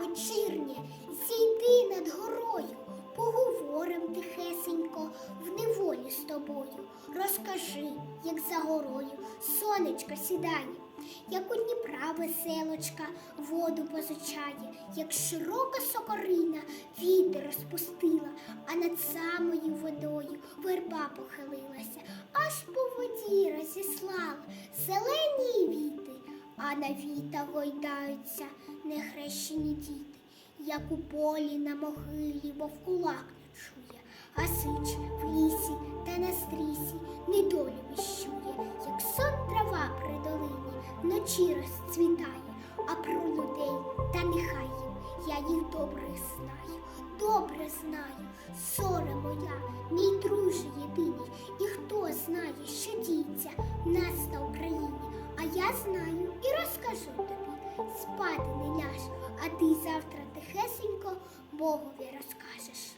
вечірнє, зійди над горою, поговорим тихесенько в неволі з тобою. Розкажи, як за горою сонечко сідає, як у Дніпра веселочка воду позичає, як широка сокорина вітер розпустила, а над самою водою верба похилилася, аж по воді розіслала зелені віти, а на віта гойдаються нехрещені діти, як у полі на могилі вовкулак не чує, а сич в лісі та на стрісі недолю віщує, як сон трава при долині вночі розцвітає, а про людей та нехай їм я їх добре знаю, добре знаю, соре моя, мій друже єдиний, і хто знає, що діється нас на Україні, а я знаю а ти завтра тихесенько Богові розкажеш.